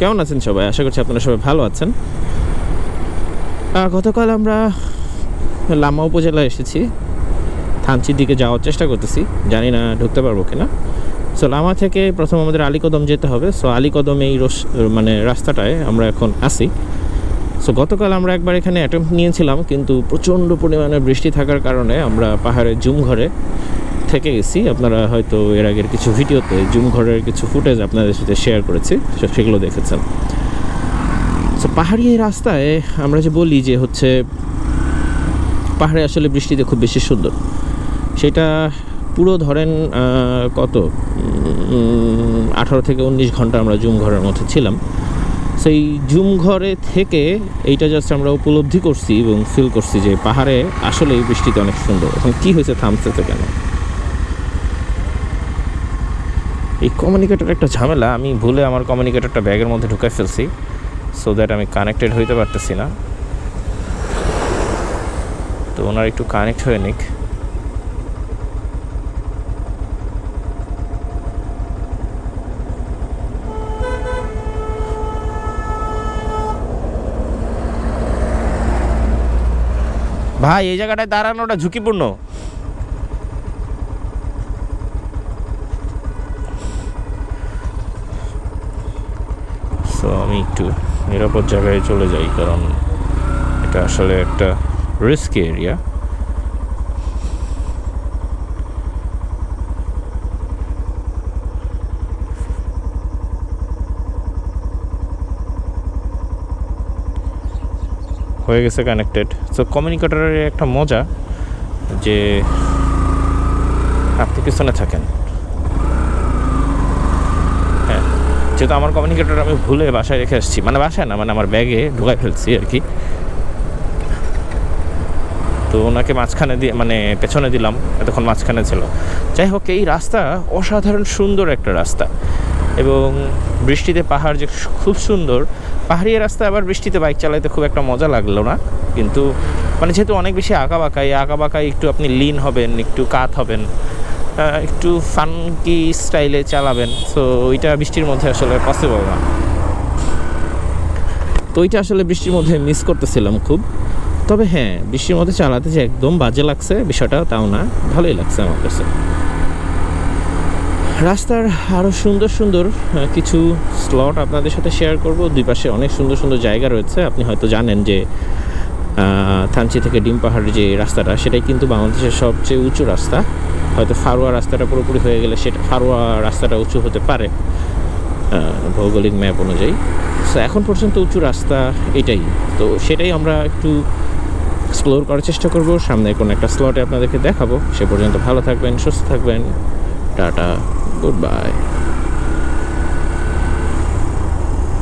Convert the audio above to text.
কেমন আছেন সবাই? আশা করছি আপনারা সবাই ভালো আছেন। গতকাল আমরা লামা উপজেলায় এসেছি। থানচির দিকে যাওয়ার চেষ্টা করতেছি। জানি না ঢুকতে পারব কিনা। সো লামা থেকে প্রথম আমাদের আলীকদম যেতে হবে। সো আলীকদম এই মানে রাস্তাটায় আমরা এখন আসি সো গতকাল আমরা একবার এখানে অ্যাটেম্প নিয়েছিলাম, কিন্তু প্রচণ্ড পরিমাণে বৃষ্টি থাকার কারণে আমরা পাহাড়ের জুম ঘরে থেকে গেছি। আপনারা হয়তো এর আগের কিছু ভিডিওতে জুম ঘরের কিছু ফুটেজ আপনাদের সাথে শেয়ার করেছি সেগুলো দেখেছেন। সো পাহাড়ি এই রাস্তায় আমরা যে বলি যে হচ্ছে, পাহাড়ে আসলে বৃষ্টিতে খুব বেশি সুন্দর। সেটা পুরো ধরেন কত? আঠারো থেকে উনিশ ঘণ্টা আমরা জুম ঘরের মধ্যে ছিলাম। সেই জুম ঘরে থেকে এইটা জাস্ট আমরা উপলব্ধি করছি এবং ফিল করছি যে পাহাড়ে আসলে এই বৃষ্টিতে অনেক সুন্দর। এখন কী হয়েছে থামতেছে কেন? এই কমিউনিকেটর একটা ঝামেলা, আমি ভুলে আমার কমিউনিকেটরটা ব্যাগের মধ্যে ঢুকাই ফেলছি সো দ্যাট আমি কানেক্টেড হইতে পারতেছি না। তো ওনার একটু কানেক্ট হয়ে নিক। ভাই, এই জায়গাটায় দাঁড়ানোটা ঝুঁকিপূর্ণ সো আমি একটু নিরাপদ জায়গায় চলে যাই, কারণ এটা আসলে একটা রিস্ক এরিয়া হয়ে গেছে কানেক্টেড সো কমিউনিকেটরের একটা মজা যে আপনি পিছনে থাকেন হ্যাঁ যেহেতু আমার কমিউনিকেটর আমি ভুলে বাসায় রেখে আসছি মানে বাসায় না মানে আমার ব্যাগে ঢুকাই ফেলছি আর কি। তো ওনাকে মাঝখানে দিয়ে মানে পেছনে দিলাম, এতক্ষণ মাঝখানে ছিল। যাই হোক, এই রাস্তা অসাধারণ সুন্দর একটা রাস্তা। এবং বৃষ্টিতে পাহাড় যে খুব সুন্দর, পাহাড়ি রাস্তা আবার বৃষ্টিতে বাইক চালাইতে খুব একটা মজা লাগল না। কিন্তু মানে যেহেতু অনেক বেশি আঁকা বাঁকা এই আঁকা বাঁকায় একটু আপনি লিন হবেন, একটু কাত হবেন একটু ফানকি স্টাইলে চালাবেন সো ওইটা বৃষ্টির মধ্যে আসলে পসিবল না। তো ওইটা আসলে বৃষ্টির মধ্যে মিস করতেছিলাম খুব। তবে হ্যাঁ বৃষ্টির মধ্যে চালাতে যে একদম বাজে লাগছে, বিষয়টা তাও না, ভালোই লাগছে আমার কাছে। রাস্তার আরও সুন্দর সুন্দর কিছু স্লট আপনাদের সাথে শেয়ার করব। দুই পাশে অনেক সুন্দর সুন্দর জায়গা রয়েছে। আপনি হয়তো জানেন যে থানচি থেকে ডিম পাহাড়ের যে রাস্তাটা, সেটাই কিন্তু বাংলাদেশের সবচেয়ে উঁচু রাস্তা। হয়তো ফারোয়া রাস্তাটা পুরোপুরি হয়ে গেলে সেটা ফারোয়া রাস্তাটা উঁচু হতে পারে ভৌগোলিক ম্যাপ অনুযায়ী। সো এখন পর্যন্ত উঁচু রাস্তা এটাই। তো সেটাই আমরা একটু এক্সপ্লোর করার চেষ্টা করব। সামনে কোনো একটা স্লটে আপনাদেরকে দেখাবো। সে পর্যন্ত ভালো থাকবেন, সুস্থ থাকবেন। Tata good bye